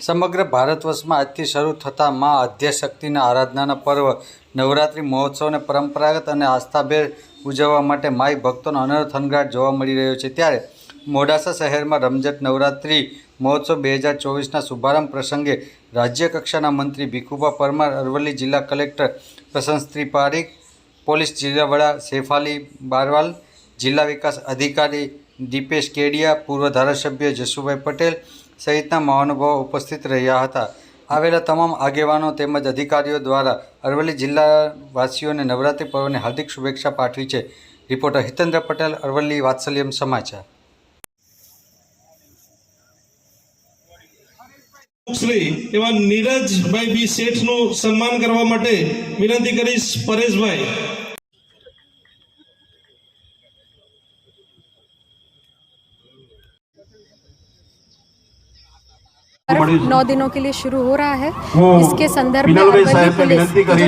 સમગ્ર ભારત વર્ષમાં આજથી શરૂ થતા મા આદ્યશક્તિના આરાધનાના પર્વ, નવરાત્રિ મહોત્સવને પરંપરાગત અને આસ્થાભેર ઉજવવા માટે માઈ ભક્તોનો અનહદ થનગાટ જોવા મળી રહ્યો છે. ત્યારે મોડાસા શહેરમાં રમઝટ નવરાત્રિ મહોત્સવ બે હજાર ચોવીસના શુભારંભ પ્રસંગે રાજ્ય કક્ષાના મંત્રી ભીખુભા પરમાર, અરવલ્લી જિલ્લા કલેક્ટર પ્રશંસ પારીખ, પોલીસ જિલ્લા વડા શેફાલી બારવાલ, જિલ્લા વિકાસ અધિકારી દીપેશ કેડિયા, પૂર્વ ધારાસભ્ય જસુભાઈ પટેલ સહિતના મહાનુભાવો ઉપસ્થિત રહ્યા હતા. આવેલા તમામ આગેવાનો તેમજ અધિકારીઓ દ્વારા અરવલ્લી જિલ્લાવાસીઓને નવરાત્રિ પર્વની હાર્દિક શુભેચ્છા પાઠવી છે. રિપોર્ટર હિતેન્દ્ર પટેલ, અરવલ્લી વાત્સલ્યમ સમાચાર. શ્રી એવા નીરજભાઈ બી શેઠનું સન્માન કરવા માટે વિનંતી કરીશ પરેશભાઈ. नौ दिनों के लिए शुरू हो रहा है। इसके संदर्भ में जो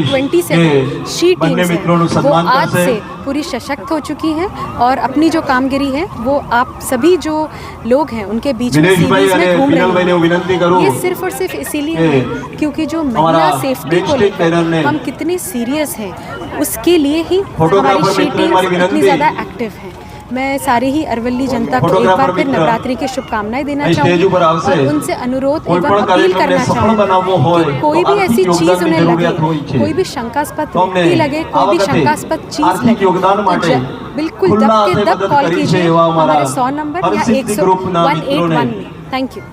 ट्वेंटी सेवन शी टीम है वो आज से पूरी सशक्त हो चुकी है और अपनी जो कामगिरी है वो आप सभी जो लोग हैं उनके बीच में सीरीज़ में घूम रहे हैं। ये सिर्फ़ और सिर्फ़ इसीलिए है क्योंकि जो महिला सेफ्टी को लेकर हम कितने सीरियस हैं उसके लिए ही हमारी शी टीम इतनी ज़्यादा एक्टिव है। मैं सारी ही अरवल्ली जनता को एक फोटोग्राफर बार फिर मित्र नवरात्रि की शुभकामनाएं देना અહીં સ્ટેજ ઉપર चाहूँगी આવશે. और उनसे अनुरोध કોઈ एवं પણ अपील કાર્યક્રમને करना સફળ चाहूँगी બનાવવો હોય कि कोई તો भी આર્થિક ऐसी चीज યોગદાનની उन्हें જરૂરિયાત હોય लगे છે. कोई भी शंकास्पद તો અમને व्यक्ति लगे આ कोई भी વખતે शंकास्पद चीज આર્થિક लगे યોગદાન तो માટે ज- बिल्कुल ખુલ્લા दब के હાથે दब મદદ कॉल કરી છે कीजिए એવા અમારા हमारे सौ नंबर या હરસિદ્ધિ एक सौ ગ્રુપના वन એટ મિત્રોને. વન में થેન્ક યુ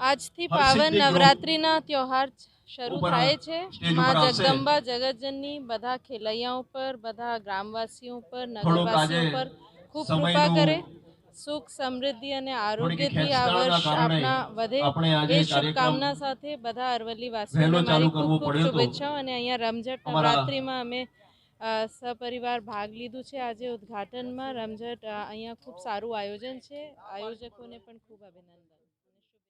આજથી હર્ષિત પાવન ગ્રુપ નવરાત્રિના ત્યોહાર શરૂ ઉપર થાય છે સ્ટેજ માં ઉપર આવશે. જગદંબા જગતજનની બધા ખેલૈયાઓ પર બધા ગ્રામવાસીઓ પર થોડોક નગરવાસીઓ આજે પર ખૂબ કૃપા કરે સુખ સમૃદ્ધિ અને આરોગ્યથી આ વર્ષ આપના વધે એ શુભકામના સાથે બધા અરવલ્લી વાસીઓને મારી ખૂબ ખૂબ શુભેચ્છાઓ અને અહીંયા રમઝટ નવરાત્રિમાં અમે સપરિવાર ભાગ લીધું છે. આજે ઉદ્ઘાટનમાં રમઝટ અહીંયા ખૂબ સારું આયોજન છે. આયોજકોને પણ ખૂબ અભિનંદન.